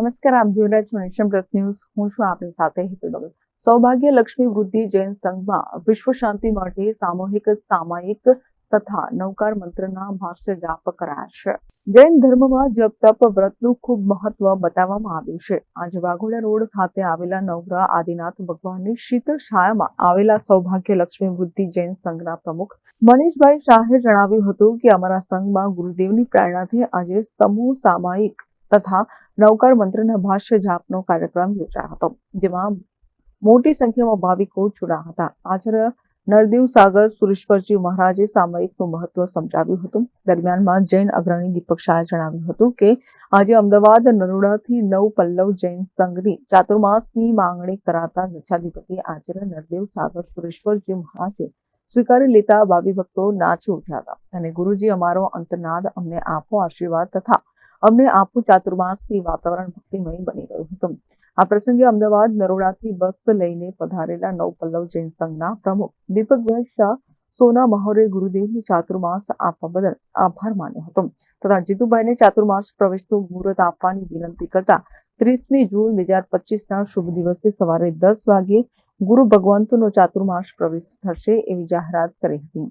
નમસ્કાર, આપ જોઈ રહ્યા છો નેશન પ્લસ ન્યૂઝ. હું છું આપની સાથે હેતુ દવે. સૌભાગ્ય લક્ષ્મી વૃદ્ધિ જૈન સંઘમાં વિશ્વ શાંતિ માટે સામૂહિક, સામાયિક તથા નવકાર મંત્રના ભાષ્ય જાપ કરાયા છે. જૈન ધર્મમાં જપ, તપ, વ્રતનું ખૂબ મહત્વ બતાવવામાં આવ્યું છે. આજે વાઘોડા રોડ ખાતે આવેલા નવગ્રહ આદિનાથ ભગવાનની શીતળ છાયામાં આવેલા સૌભાગ્ય લક્ષ્મી વૃદ્ધિ જૈન સંઘના પ્રમુખ મનીષભાઈ શાહે જણાવ્યું હતું કે અમારા સંઘમાં ગુરુદેવની પ્રેરણાથી આજે સમૂહ સામાયિક તથા નવકાર મંત્રના ભાષ્ય જાપનો કાર્યક્રમ યોજાયો હતો, જેમાં મોટી સંખ્યામાં ભાવિકો જોડાયા હતા. આચાર્ય નરદેવ સાગર સુરેશ્વરજી મહારાજે સામયિકનું મહત્વ સમજાવ્યું હતું. દરમિયાનમાં જૈન અગ્રણી દીપક શાહે જણાવ્યું હતું કે, આજે અમદાવાદ નરોડાથી નવ પલ્લવ જૈન સંઘની ચાતુર્માસની માંગણી કરાતા ગચ્છાધિપતિ આચાર્ય નરદેવ સાગર સુરેશ્વરજી મહારાજે સ્વીકારી લેતા ભાવિ ભક્તો નાચી ઉઠ્યા હતા અને ગુરુજી અમારો અંતનાદ અમને આપો આશીર્વાદ તથા અમને આખું ચાતુર્માસથી વાતાવરણ ભક્તિમય બની ગયું હતું. આ પ્રસંગે અમદાવાદ નરોડાથી બસ લઈને પધારેલા નવ પલ્લવ જૈન સંઘના પ્રમુખ દીપકભાઈ શાહ, સોના મહોરે ગુરુદેવની ચાતુર્માસ આપવા બદલ આભાર માન્યો હતો. તથા જીતુભાઈને ચાતુર્માસ પ્રવેશનું મુહૂર્ત આપવાની વિનંતી કરતા ત્રીસમી જૂન બે હજાર પચીસના શુભ દિવસે સવારે દસ વાગ્યે ગુરુ ભગવંતનો ચાતુર્માસ પ્રવેશ થશે એવી જાહેરાત કરી હતી.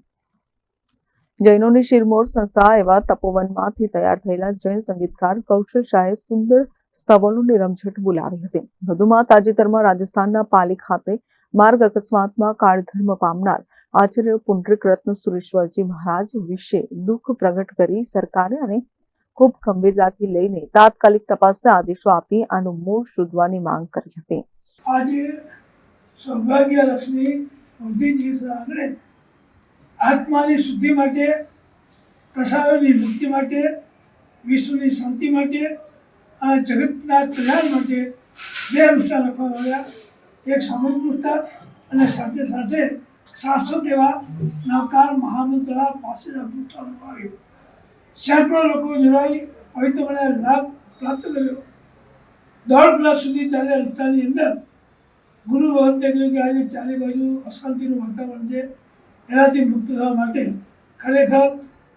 જૈનોની શિરમોર સંસ્થા એવા તપોવનમાંથી તૈયાર થયેલા જૈન સંગીતકાર કૌશલ શાહે સુંદર સ્તવલોની રમઝટ બોલાવી હતી. વધુમાં તાજેતરમાં રાજસ્થાનના પાલી ખાતે માર્ગ અકસ્માતમાં કાળધર્મ પામનાર આચાર્ય પુંડરીક રત્ન સુરેશ્વરજી મહારાજ વિશે દુઃખ પ્રગટ કરી સરકારે અને ખૂબ ગંભીરતાથી લઈને તાત્કાલિક તપાસના આદેશો આપી આનું મૂળ શોધવાની માંગ કરી હતી. આજે સૌભાગ્ય બુદ્ધિજી આંગણે આત્માની શુદ્ધિ માટે કસાયોની મુક્તિ માટે, વિશ્વની શાંતિ માટે અને જગતના કલ્યાણ માટે બે નુષ્ઠા લખવામાં આવ્યા. એક સામૂહિક નુષ્ઠા અને સાથે સાથે સાસો દેવા નવકાર મહામંત્રના પાસે નુષ્ઠા લખવામાં આવ્યું સેંકડો લોકો જોડાઈ પવિત્ર મને લાભ પ્રાપ્ત કર્યો. દોઢ કલાક સુધી ચાલ્યા નુષ્ઠાની અંદર ગુરુ ભગવંતે કહ્યું કે આજે ચારે બાજુ અશાંતિનું વાતાવરણ છે. એનાથી મુક્ત થવા માટે ખરેખર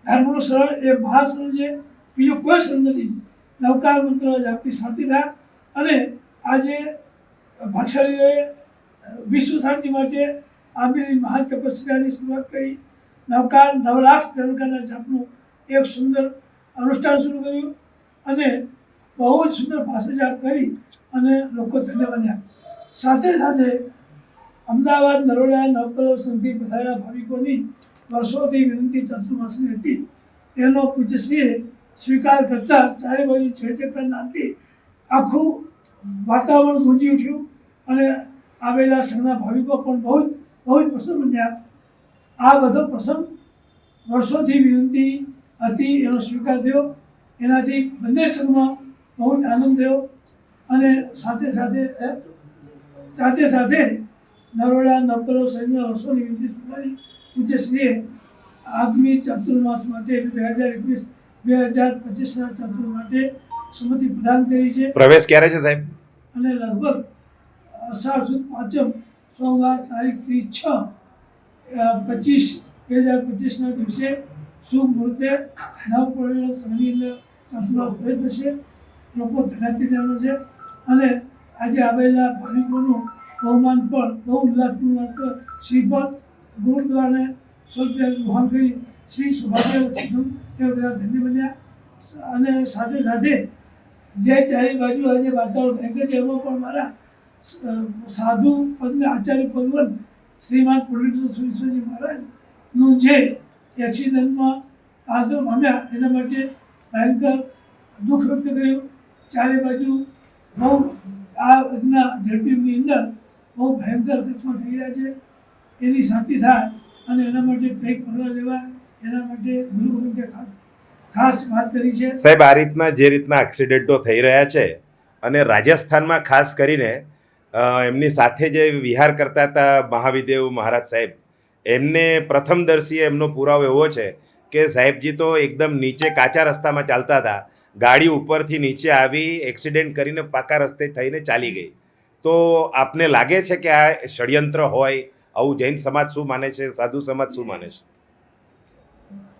ધર્મનું શરણ એ મહાશરણ છે. બીજું કોઈ શરણ નથી. નવકાર મંત્ર જાપથી શાંતિ થાય અને આજે ભાગશાળીઓએ વિશ્વ શાંતિ માટે આવેલી મહાન તપસ્યાની શરૂઆત કરી. નવકાર નવલાખ ધર્મકારના જાપનું એક સુંદર અનુષ્ઠાન શરૂ કર્યું અને બહુ જ સુંદર ભાષણ જાપ કરી અને લોકો ધન્ય બન્યા. સાથે સાથે અમદાવાદ, નરોડા, નવકલવ સંધિ પધારેલા ભાવિકોની વર્ષોથી વિનંતી ચાતુર્માસની હતી. તેનો પૂજ્યશ્રીએ સ્વીકાર કરતા ચારે બાજુ જયકાર નામથી આખું વાતાવરણ ગુંજી ઉઠ્યું અને આવેલા સંઘના ભાવિકો પણ બહુ જ બહુ જ પ્રસન્ન બન્યા. આ બધો પ્રસંગ વર્ષોથી વિનંતી હતી, એનો સ્વીકાર થયો. એનાથી બંને સંઘમાં બહુ જ આનંદ થયો અને સાથે સાથે સાથે સાથે નરોડા નવકલો સહિતના વર્ષોની વિનંતી સ્વીકારી. પૂજ્યશ્રીએ આગામી ચાતુર્માસ માટે બે હજાર એકવીસ બે હજાર પચીસના ચાતુર માટે સંમતિ પ્રદાન કરી છે. પ્રવેશ ક્યારે છે સાહેબ? અને લગભગ અષાઢ સુદ પાંચમ સોમવાર તારીખ ત્રીસ છ પચીસ બે હજાર પચીસના દિવસે શુભ મુહૂર્તે નવ સંઘની અંદર ચાતુર્માસ ભેદ થશે. લોકો ધનાતી છે. અને આજે આવેલા ભાવિકોનું બહુમાન પણ બહુ ઉલ્લાસપૂર્વક શ્રીપદ ગુરુદ્વારાને સ્વરૂપ વહન કરી શ્રી લક્ષ્મી એ ધન્ય બન્યા. અને સાથે સાથે જે ચારે બાજુ આજે વાતાવરણ ભયંકર છે, એમાં પણ મારા સાધુ પદ્મ આચાર્ય પદવન શ્રીમાન પંડિત સુરેશ્વરજી મહારાજનું જે એક્સિડન્ટમાં આદર પામ્યા, એના માટે ભયંકર દુઃખ વ્યક્ત કર્યું. ચારે બાજુ બહુ આ રીતના ઝડપી અંદર બહુ ભયંકર અકસ્માત થઈ રહ્યા છે. એની શાંતિ થાય અને એના માટે કંઈક પગલાં લેવા, એના માટે ગુરુ ખાસ ખાસ વાત કરી છે. સાહેબ, આ રીતના જે રીતના એક્સિડન્ટો થઈ રહ્યા છે અને રાજસ્થાનમાં ખાસ કરીને એમની સાથે જે વિહાર કરતા હતા મહાવિદેવ મહારાજ સાહેબ, એમને પ્રથમદર્શીએ એમનો પુરાવો એવો છે કે સાહેબજી તો એકદમ નીચે કાચા રસ્તામાં ચાલતા હતા. ગાડી ઉપરથી નીચે આવી, એક્સિડન્ટ કરીને પાકા રસ્તે થઈને ચાલી ગઈ. તો આપને લાગે છે કે આ ષડયંત્ર હોય? આવું જૈન સમાજ શું માને છે? સાધુ સમાજ શું માને છે?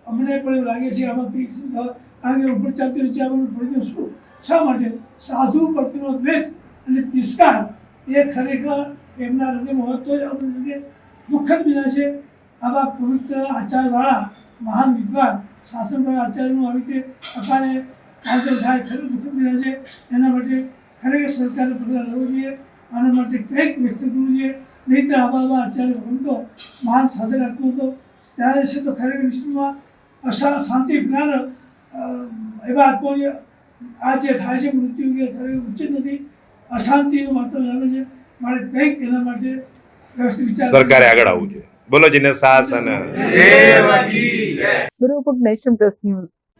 અમને પણ એવું લાગે છે આમાં કંઈક કારણ કે ઉપર ચાલતી છે પડ્યું શું? શા માટે? સાધુ પ્રત્યેનો દ્વેષ અને તિરસ્કાર એ ખરેખર એમના હૃદયમાં હોત તો જ આ બધી રીતે દુઃખદ વિના છે. આવા પવિત્ર આચારવાળા, મહાન વિદ્વાન, શાસનભાઈ આચાર્યનું આવી રીતે અકાળે કાર્યક્રમ થાય, ખરું? દુઃખદ વિના છે. એના માટે ખરેખર સરકારે પગલાં લેવું જોઈએ. આના માટે કંઈક વ્યસ્ત કરવું જોઈએ. નહીંતર આવા આચાર્ય ભગવંતો મહાન સાધક આત્મો તો ત્યારે છે તો ખરેખર વિષ્ણુમાં અશા શાંતિ જ્ઞાન એવા આત્માઓની આ જે થાય છે મૃત્યુ કે ખરેખર ઉચિત નથી અશાંતિનું માત્ર જાણે છે. મારે કંઈક એના માટે વ્યવસ્થિત વિચાર સરકારે આગળ આવવું જોઈએ. બોલો જીને સાહસ અને બ્યુરો નેશન પ્લસ ન્યૂઝ.